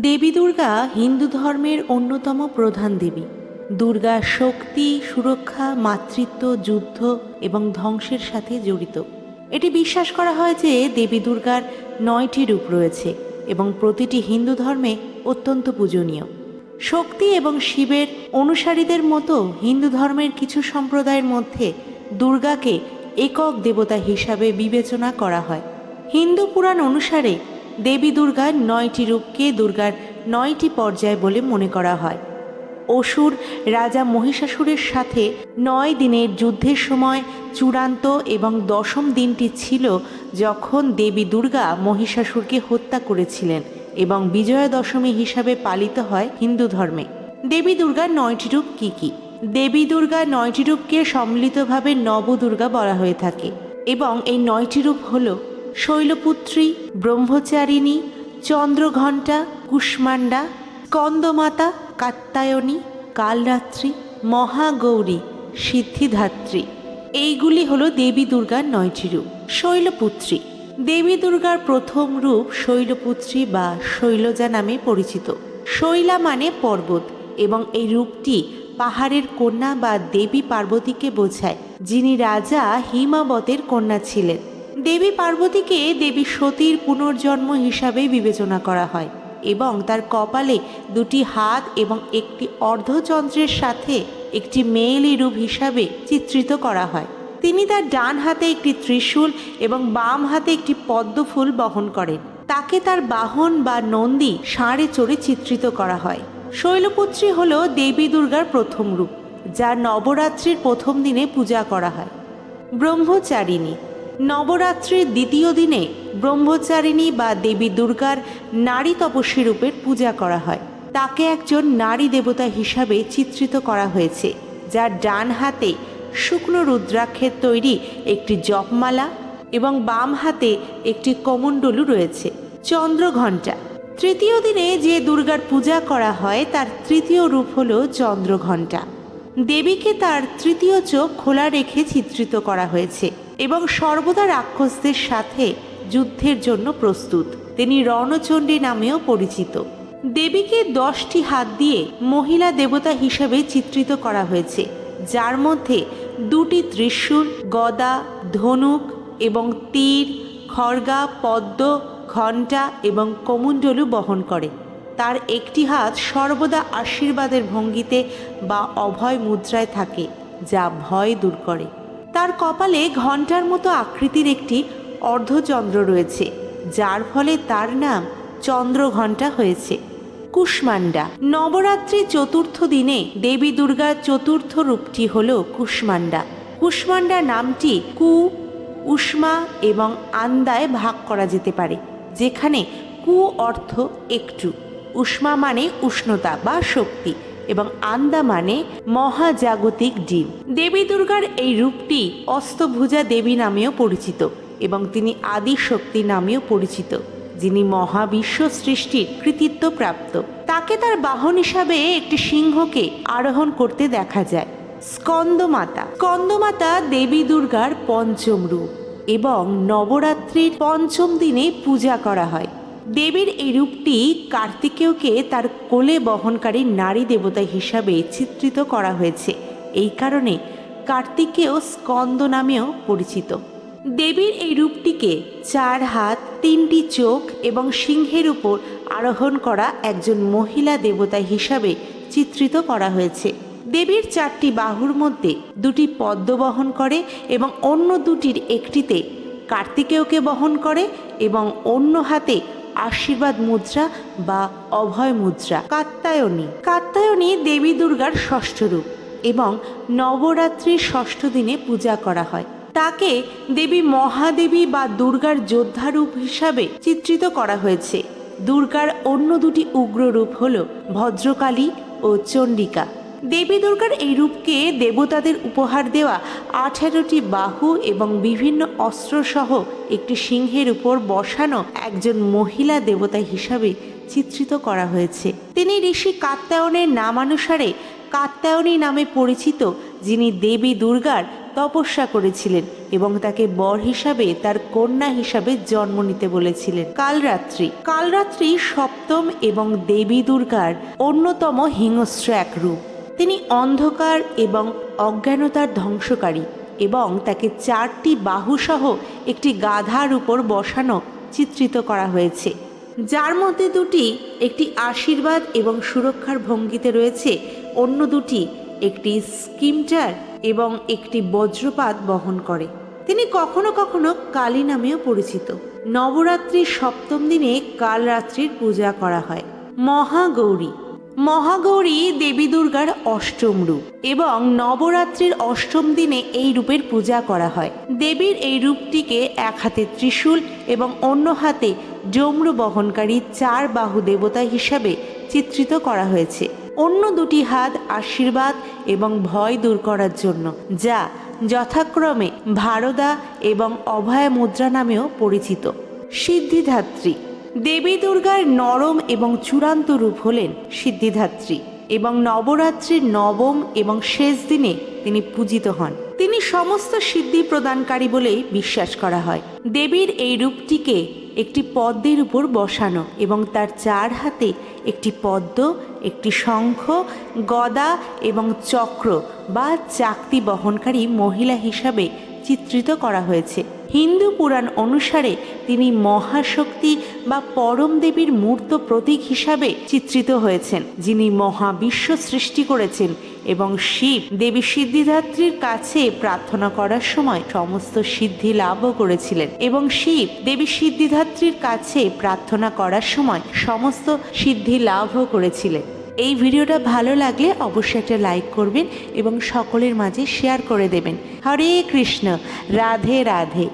দেবী দুর্গা হিন্দু ধর্মের অন্যতম প্রধান দেবী। দুর্গা শক্তি, সুরক্ষা, মাতৃত্ব, যুদ্ধ এবং ধ্বংসের সাথে জড়িত। এটি বিশ্বাস করা হয় যে দেবী দুর্গার নয়টি রূপ রয়েছে এবং প্রতিটি হিন্দু ধর্মে অত্যন্ত পূজনীয়। শক্তি এবং শিবের অনুসারীদের মতো হিন্দু ধর্মের কিছু সম্প্রদায়ের মধ্যে দুর্গাকে একক দেবতা হিসাবে বিবেচনা করা হয়। হিন্দু পুরাণ অনুসারে দেবী দুর্গার নয়টি রূপকে দুর্গার নয়টি পর্যায় বলে মনে করা হয়। অসুর রাজা মহিষাসুরের সাথে নয় দিনের যুদ্ধের সময় চূড়ান্ত এবং দশম দিনটি ছিল যখন দেবী দুর্গা মহিষাসুরকে হত্যা করেছিলেন এবং বিজয়া দশমী হিসাবে পালিত হয় হিন্দু ধর্মে। দেবী দুর্গার নয়টি রূপ কী কী? দেবী দুর্গা নয়টি রূপকে সম্মিলিতভাবে নবদুর্গা বলা হয়ে থাকে এবং এই নয়টি রূপ হল শৈলপুত্রী, ব্রহ্মচারিণী, চন্দ্রঘণ্টা, কুষ্মাণ্ডা স্কন্দমাতা কাত্তায়নী, কালরাত্রি, মহাগৌরী, সিদ্ধিধাত্রী। এইগুলি হলো দেবী দুর্গার নয়টি রূপ। শৈলপুত্রী। দেবী দুর্গার প্রথম রূপ শৈলপুত্রী বা শৈলজা নামে পরিচিত। শৈলা মানে পর্বত এবং এই রূপটি পাহাড়ের কন্যা বা দেবী পার্বতীকে বোঝায়, যিনি রাজা হিমাবতের কন্যা ছিলেন। দেবী পার্বতীকে দেবী সতীর পুনর্জন্ম হিসাবে বিবেচনা করা হয় এবং তার কপালে দুটি হাত এবং একটি অর্ধচন্দ্রের সাথে একটি মেয়েলি রূপ হিসাবে চিত্রিত করা হয়। তিনি তার ডান হাতে একটি ত্রিশূল এবং বাম হাতে একটি পদ্মফুল বহন করেন। তাকে তার বাহন বা নন্দী ষাঁড়ে চড়ে চিত্রিত করা হয়। শৈলপুত্রী হল দেবী দুর্গার প্রথম রূপ যা নবরাত্রির প্রথম দিনে পূজা করা হয়। ব্রহ্মচারিণী নবরাত্রির দ্বিতীয় দিনে ব্রহ্মচারিণী বা দেবী দুর্গার নারী তপস্বী রূপের পূজা করা হয়। তাকে একজন নারী দেবতা হিসাবে চিত্রিত করা হয়েছে, যার ডান হাতে শুকনো রুদ্রাক্ষের তৈরি একটি জপমালা এবং বাম হাতে একটি কমণ্ডলু রয়েছে, চন্দ্রঘণ্টা। তৃতীয় দিনে যে দুর্গার পূজা করা হয়, তার তৃতীয় রূপ হল চন্দ্রঘণ্টা। দেবীকে তার তৃতীয় চোখ খোলা রেখে চিত্রিত করা হয়েছে। এবং সর্বদা রাক্ষসদের সাথে যুদ্ধের জন্য প্রস্তুত। তিনি রণচণ্ডী নামেও পরিচিত। দেবীকে দশটি হাত দিয়ে মহিলা দেবতা হিসেবে চিত্রিত করা হয়েছে, যার মধ্যে দুটি ত্রিশূল, গদা, ধনুক এবং তীর, খড়গা, পদ্ম, ঘণ্টা এবং কমুণ্ডলু বহন করে। তার একটি হাত সর্বদা আশীর্বাদের ভঙ্গিতে বা অভয় মুদ্রায় থাকে, যা ভয় দূর করে। তার কপালে ঘণ্টার মতো আকৃতির একটি অর্ধচন্দ্র রয়েছে, যার ফলে তার নাম চন্দ্রঘণ্টা হয়েছে। কুষ্মান্ডা নবরাত্রির চতুর্থ দিনে দেবী দুর্গার চতুর্থ রূপটি হল কুষ্মান্ডা কুষ্মান্ডা নামটি কু, উষ্মা এবং আন্দায় ভাগ করা যেতে পারে, যেখানে কু অর্থ একটু, উষ্মা মানে উষ্ণতা বা শক্তি। এবং আন্দা মানে মহাজাগতিক ডিম দেবী দুর্গার এই রূপটি অস্তভুজা দেবী নামেও পরিচিত এবং তিনি আদি শক্তি নামেও পরিচিত, যিনি মহাবিশ্ব সৃষ্টির কৃতিত্ব প্রাপ্ত। তাকে তার বাহন হিসাবে একটি সিংহকে আরোহণ করতে দেখা যায়, স্কন্দমাতা। স্কন্দমাতা দেবী দুর্গার পঞ্চম রূপ এবং নবরাত্রির পঞ্চম দিনে পূজা করা হয়। দেবীর এই রূপটি কার্তিকেয়কে তার কোলে বহনকারী নারী দেবতা হিসাবে চিত্রিত করা হয়েছে। এই কারণে কার্তিকেয় স্কন্দ নামেও পরিচিত। দেবীর এই রূপটিকে চার হাত, তিনটি চোখ এবং সিংহের উপর আরোহণ করা একজন মহিলা দেবতা হিসাবে চিত্রিত করা হয়েছে। দেবীর চারটি বাহুর মধ্যে দুটি পদ্ম বহন করে এবং অন্য দুটির একটিতে কার্তিকেয়কে বহন করে এবং অন্য হাতে আশীর্বাদ মুদ্রা বা অভয় মুদ্রা। কাত্তায়নী কাত্তায়নী দেবী দুর্গার ষষ্ঠ রূপ এবং নবরাত্রির ষষ্ঠ দিনে পূজা করা হয়। তাকে দেবী মহাদেবী বা দুর্গার যোদ্ধা রূপ হিসাবে চিত্রিত করা হয়েছে। দুর্গার অন্য দুটি উগ্র রূপ হল ভদ্রকালী ও চণ্ডিকা। দেবী দুর্গার এই রূপকে দেবতাদের উপহার দেওয়া আঠেরোটি বাহু এবং বিভিন্ন অস্ত্রসহ একটি সিংহের উপর বসানো একজন মহিলা দেবতা হিসাবে চিত্রিত করা হয়েছে। তিনি ঋষি কাত্যায়নের নামানুসারে কাত্যায়নী নামে পরিচিত, যিনি দেবী দুর্গার তপস্যা করেছিলেন এবং তাকে বর হিসাবে তার কন্যা হিসাবে জন্ম নিতে বলেছিলেন। কালরাত্রি। কালরাত্রি সপ্তম এবং দেবী দুর্গার অন্যতম হিংস্র এক রূপ। তিনি অন্ধকার এবং অজ্ঞানতার ধ্বংসকারী এবং তাকে চারটি বাহুসহ একটি গাধার উপর বসানো চিত্রিত করা হয়েছে। যার মধ্যে দুটি একটি আশীর্বাদ এবং সুরক্ষার ভঙ্গিতে রয়েছে, অন্য দুটি একটি স্কিমটার এবং একটি বজ্রপাত বহন করে। তিনি কখনো কখনো কালী নামেও পরিচিত। নবরাত্রির সপ্তম দিনে কালরাত্রির পূজা করা হয়। মহাগৌরী মহাগৌরী দেবী দুর্গার অষ্টম রূপ এবং নবরাত্রির অষ্টম দিনে এই রূপের পূজা করা হয়। দেবীর এই রূপটিকে এক হাতে ত্রিশূল এবং অন্য হাতে ডমরু বহনকারী চার বাহু দেবতা হিসাবে চিত্রিত করা হয়েছে। অন্য দুটি হাত আশীর্বাদ এবং ভয় দূর করার জন্য, যা যথাক্রমে ভারদা এবং অভয় মুদ্রা নামেও পরিচিত। সিদ্ধিধাত্রী দেবী দুর্গার নরম এবং চূড়ান্ত রূপ হলেন সিদ্ধিধাত্রী এবং নবরাত্রির নবম এবং শেষ দিনে তিনি পূজিত হন। তিনি সমস্ত সিদ্ধি প্রদানকারী বলেই বিশ্বাস করা হয়। দেবীর এই রূপটিকে একটি পদ্মের উপর বসানো এবং তার চার হাতে একটি পদ্ম, একটি শঙ্খ, গদা এবং চক্র বা চাকতি বহনকারী মহিলা হিসাবে চিত্রিত করা হয়েছে। হিন্দু পুরাণ অনুসারে তিনি মহাশক্তি বা পরম দেবীর মূর্ত প্রতীক হিসাবে চিত্রিত হয়েছেন, যিনি মহাবিশ্ব সৃষ্টি করেছেন এবং শিব দেবী সিদ্ধিদাত্রীর কাছে প্রার্থনা করার সময় সমস্ত সিদ্ধি লাভও করেছিলেন এবং শিব দেবী সিদ্ধিদাত্রীর কাছে প্রার্থনা করার সময় সমস্ত সিদ্ধি লাভও করেছিলেন। এই ভিডিওটা ভালো লাগলে অবশ্যই একটা লাইক করবেন এবং সকলের মাঝে শেয়ার করে দেবেন। হরে কৃষ্ণ, রাধে রাধে।